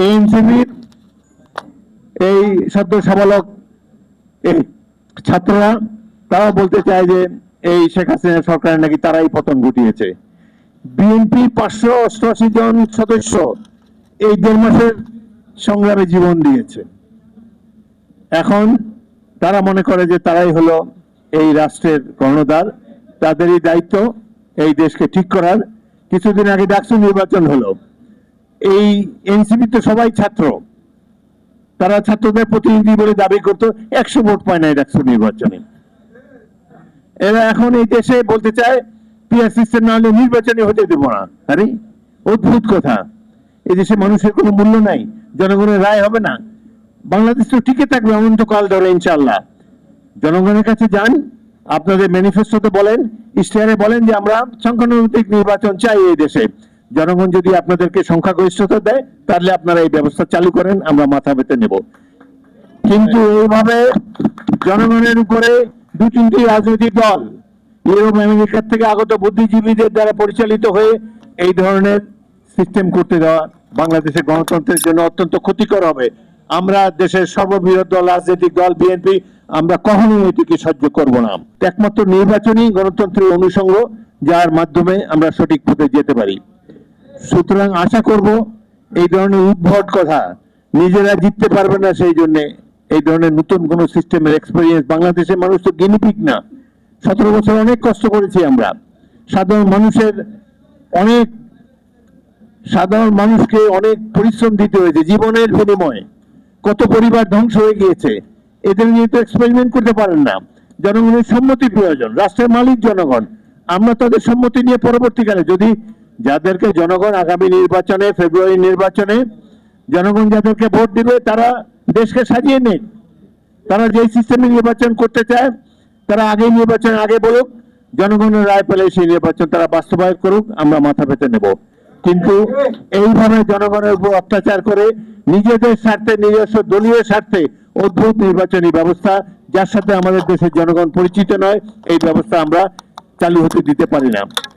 এই এই সদ্য সাবালক ছাত্ররা তারা বলতে চায় যে এই শেখ হাসিনা সরকারের নাকি তারাই পতন ঘটিয়েছে। বিএনপি পাঁচশো অষ্টআশি জন সদস্য এই দেড় মাসের সংগ্রামে জীবন দিয়েছে। এখন তারা মনে করে যে তারাই হলো এই রাষ্ট্রের কর্ণধার। তাদেরই দায়িত্ব এই দেশকে ঠিক করার। কিছুদিন আগে ডাকসু নির্বাচন হলো। এই এনসিপি তো সবাই ছাত্র। তারা ছাত্রদের প্রতিনিধি বলে দাবি করতো, একশো ভোট পায় না ডাকসু নির্বাচনে। এরা এখন এই দেশে বলতে চায় পিয়ার সিস্টেম না হলে নির্বাচনে হতে দেবো না। আরে, অদ্ভুত কথা। এই দেশে মানুষের কোনো মূল্য নাই, জনগণের রায় হবে না। বাংলাদেশ তো টিকে থাকবে এমন তো কাল ধরে ইনশাল্লাহ জনগণের কাছে যান, আপনাদের ম্যানিফেস্টোতে বলেন, ইশতেহারে বলেন যে আমরা সংখ্যানুপাতিক নির্বাচন চাই এই দেশে। জনগণ যদি আপনাদেরকে সংখ্যাগরিষ্ঠতা দেয়, তাহলে আপনারা এই ব্যবস্থা চালু করেন, আমরা মাথা পেতে নেব। কিন্তু এইভাবে জনগণের উপরে দু তিনটি রাজনৈতিক দল, ইউরোপ আমেরিকার থেকে আগত বুদ্ধিজীবীদের দ্বারা পরিচালিত হয়ে এই ধরনের সিস্টেম করতে দেওয়া বাংলাদেশের গণতন্ত্রের জন্য অত্যন্ত ক্ষতিকর হবে। আমরা দেশের সর্ববৃহৎ দল, রাজনৈতিক দল বিএনপি আমরা কখনোই এটিকে সহ্য করব না। একমাত্র নির্বাচনী গণতন্ত্রের অনুষঙ্গ, যার মাধ্যমে আমরা সঠিক পথে যেতে পারি। সুতরাং আশা করব এই ধরনের উদ্ভট কথা নিজেরা জিততে পারবে না সেই জন্য এই ধরনের নতুন কোন সিস্টেমের এক্সপেরিয়েন্স বাংলাদেশের মানুষ তো গিনিপিক না। সতেরো বছর অনেক কষ্ট করেছি আমরা। সাধারণ মানুষের অনেক সাধারণ মানুষকে অনেক পরিশ্রম দিতে হয়েছে, জীবনের বিনিময়ে। কত পরিবার ধ্বংস হয়ে গিয়েছে, এদের নিয়ে তো এক্সপেরিমেন্ট করতে পারেন না। জনগণের সম্মতি প্রয়োজন, রাষ্ট্রের মালিক জনগণ। আমরা তাদের সম্মতি নিয়ে পরবর্তীকালে যদি যাদেরকে জনগণ আগামী নির্বাচনে, ফেব্রুয়ারি নির্বাচনে জনগণ যাদেরকে ভোট দিবে, তারা দেশকে সাজিয়ে নেই তারা যে সিস্টেমে নির্বাচন করতে চায়, তারা আগে নির্বাচন আগে বলুক, জনগণের রায় পেলে সেই নির্বাচন তারা বাস্তবায়ন করুক, আমরা মাথা পেতে নেব। কিন্তু এইভাবে জনগণের উপর অত্যাচার করে নিজেদের স্বার্থে, নিজস্ব দলীয় স্বার্থে অদ্ভুত নির্বাচনী ব্যবস্থা, যার সাথে আমাদের দেশের জনগণ পরিচিত নয়, এই ব্যবস্থা আমরা চালু হতে দিতে পারি না।